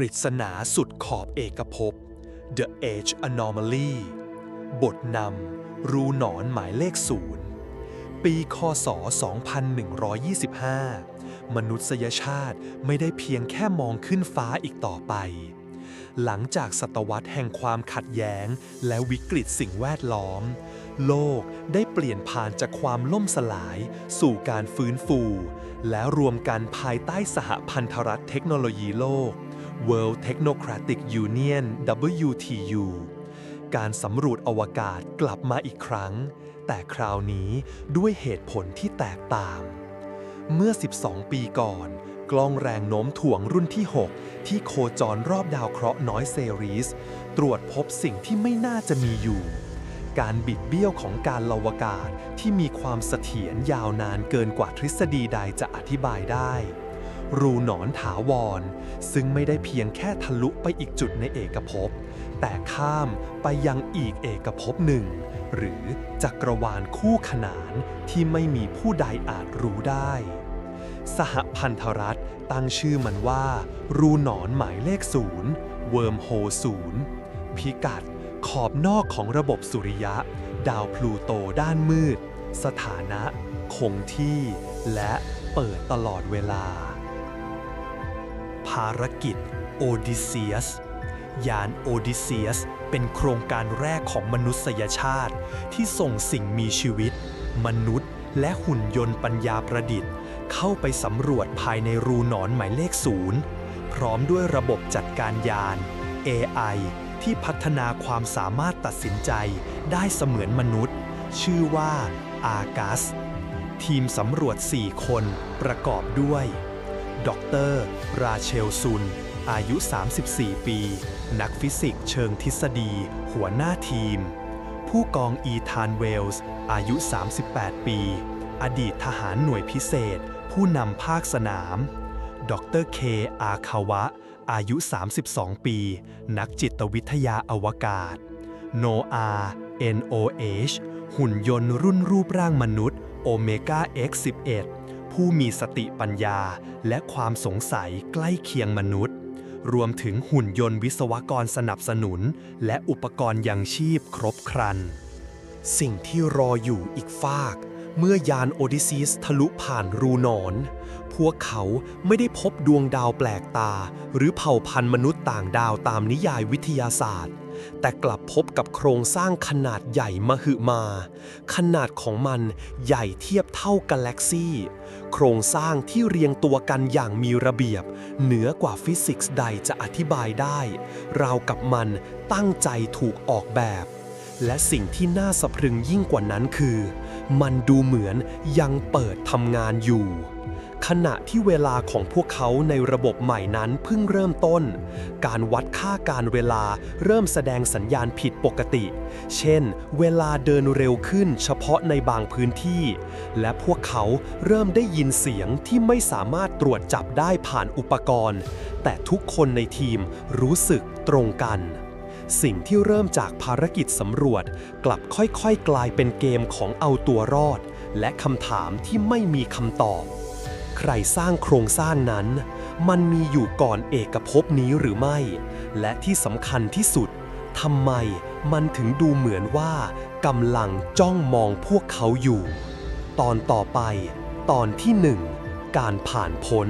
ริศนาสุดขอบเอกภพ The Age Anomaly บทนำรูหนอนหมายเลขศูนย์ปีคศ 2125 มนุษยชาติไม่ได้เพียงแค่มองขึ้นฟ้าอีกต่อไป หลังจากศตวรรษแห่งความขัดแย้ง และวิกฤตสิ่งแวดล้อม โลกได้เปลี่ยนผ่านจากความล่มสลาย สู่การฟื้นฟู และรวมกันภายใต้สหพันธรัฐเทคโนโลยีโลก World Technocratic Union WTU การสำรวจอวกาศกลับมาอีกครั้ง แต่คราวนี้ด้วยเหตุผลที่แตกต่าง เมื่อ 12 ปีก่อน กล้องแรงโน้มถ่วงรุ่นที่ 6 ที่โคจรรอบดาวเคราะห์น้อยเซรีส ตรวจพบสิ่งที่ไม่น่าจะมีอยู่ การบิดเบี้ยวของการลาวกาศที่มีความเสถียรยาวนานเกินกว่าทฤษฎีใดจะอธิบายได้ รูหนอนถาวร ซึ่งไม่ได้เพียงแค่ทะลุไปอีกจุดในเอกภพ แต่ข้ามไปยังอีกเอกภพหนึ่ง หรือจักรวาลคู่ขนานที่ไม่มีผู้ใดอาจรู้ได้ สหพันธรัฐตั้งชื่อมันว่า รูหนอนหมายเลขศูนย์เวิร์มโฮศูนย์พิกัดขอบนอกของระบบสุริยะ ดาวพลูโตด้านมืด สถานะ คงที่ และเปิดตลอดเวลา ภารกิจโอดิเซียสยานโอดิเซียสเป็นโครงการแรกของมนุษยชาติ ที่ส่งสิ่งมีชีวิต มนุษย์ และหุ่นยนต์ปัญญาประดิษฐ์ เข้าไปสำรวจภายในรูหนอนหมายเลขศูนย์พร้อมด้วยระบบจัดการยาน AI ที่พัฒนาความสามารถตัดสินใจได้เสมือนมนุษย์ ชื่อว่าอากัส ทีมสำรวจ 4 คนประกอบด้วย ดร ราเชลซุน อายุ 34 ปี นักฟิสิกส์เชิงทฤษฎี หัวหน้าทีม ผู้กองอีธานเวลส์ อายุ 38 ปี อดีตทหารหน่วยพิเศษ ผู้นำภาคสนาม ดรเคอาคาวะ อายุ 32 ปี นักจิตวิทยาอวกาศ โนอา NOH หุ่นยนต์รุ่นรูปร่างมนุษย์ โอเมก้า X11 ผู้มีสติปัญญาและความสงสัยใกล้เคียงมนุษย์ รวมถึงหุ่นยนต์วิศวกรสนับสนุน และอุปกรณ์ยังชีพครบครัน สิ่งที่รออยู่อีกฟาก เมื่อยานโอดิซีสทะลุผ่านรูนอน พวกเขาไม่ได้พบดวงดาวแปลกตา หรือเผ่าพันธุ์มนุษย์ต่างดาวตามนิยายวิทยาศาสตร์ แต่กลับพบกับโครงสร้างขนาดใหญ่มหึมา ขนาดของมันใหญ่เทียบเท่ากาแล็กซี่ โครงสร้างที่เรียงตัวกันอย่างมีระเบียบ เหนือกว่าฟิสิกส์ใดจะอธิบายได้ ราวกับมันตั้งใจถูกออกแบบ และสิ่งที่น่าสะพรึงยิ่งกว่านั้นคือ มันดูเหมือนยังเปิดทำงานอยู่ ขณะที่เวลาของพวกเขาในระบบใหม่นั้นเพิ่งเริ่มต้น การวัดค่าการเวลาเริ่มแสดงสัญญาณผิดปกติ เช่น เวลาเดินเร็วขึ้นเฉพาะในบางพื้นที่ และพวกเขาเริ่มได้ยินเสียงที่ไม่สามารถตรวจจับได้ผ่านอุปกรณ์ แต่ทุกคนในทีมรู้สึกตรงกันสิ่งที่เริ่มจากภารกิจสำรวจ กลับค่อยๆ กลายเป็นเกมของเอาตัวรอด และคำถามที่ไม่มีคำตอบ ใครสร้างโครงสร้างนั้น มันมีอยู่ก่อนเอกภพนี้หรือไม่ และที่สำคัญที่สุดทำไมมันถึงดูเหมือนว่ากำลังจ้องมองพวกเขาอยู่ ตอนต่อไป ตอนที่หนึ่งการผ่านพ้น